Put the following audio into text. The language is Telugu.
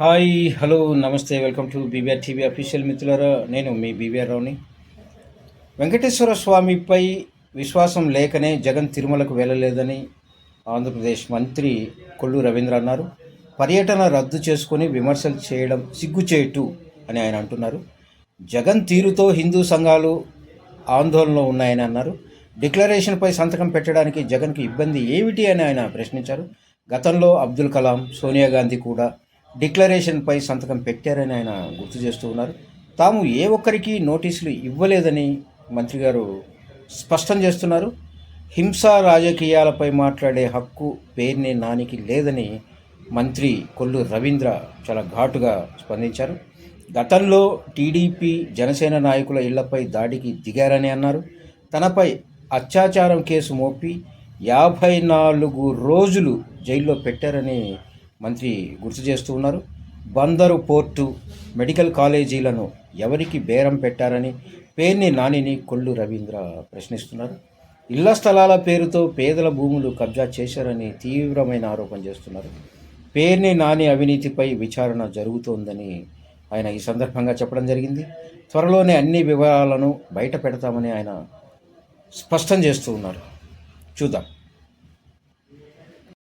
Hi hello namaste welcome to BBR TV official మిత్రులారా నేను మీ బీబీఆర్ రావుని. వెంకటేశ్వర స్వామిపై విశ్వాసం లేకనే జగన్ తిరుమలకు వెళ్ళలేదని ఆంధ్రప్రదేశ్ మంత్రి కొల్లు రవీంద్ర అన్నారు. పర్యటన రద్దు చేసుకొని విమర్శలు చేయడం సిగ్గుచేటు అని ఆయన అంటున్నారు. జగన్ తీరుతో హిందూ సంఘాలు ఆందోళనలో ఉన్నాయని అన్నారు. డిక్లరేషన్పై సంతకం పెట్టడానికి జగన్కి ఇబ్బంది ఏమిటి అని ఆయన ప్రశ్నించారు. గతంలో అబ్దుల్ కలాం సోనియా గాంధీ కూడా డిక్లరేషన్పై సంతకం పెట్టారని ఆయన గుర్తు చేస్తూ ఉన్నారు. తాము ఏ ఒక్కరికి నోటీసులు ఇవ్వలేదని మంత్రి గారు స్పష్టం చేస్తున్నారు. హింసా రాజకీయాలపై మాట్లాడే హక్కు పేర్ని నానికి లేదని మంత్రి కొల్లు రవీంద్ర చాలా ఘాటుగా స్పందించారు. గతంలో టీడీపీ జనసేన నాయకుల ఇళ్ళపై దాడికి దిగారని అన్నారు. తనపై అత్యాచారం కేసు మోపి యాభై నాలుగు రోజులు జైల్లో పెట్టారని మంత్రి గుర్తు చేస్తూ ఉన్నారు. బందరు పోర్టు మెడికల్ కాలేజీలను ఎవరికి బేరం పెట్టారని పేర్ని నానిని కొల్లు రవీంద్ర ప్రశ్నిస్తున్నారు. ఇళ్ళ స్థలాల పేరుతో పేదల భూములు కబ్జా చేశారని తీవ్రమైన ఆరోపణ చేస్తున్నారు. పేర్ని నాని అవినీతిపై విచారణ జరుగుతోందని ఆయన ఈ సందర్భంగా చెప్పడం జరిగింది. త్వరలోనే అన్ని వివరాలను బయట పెడతామని ఆయన స్పష్టం చేస్తూ ఉన్నారు. చూద్దాం.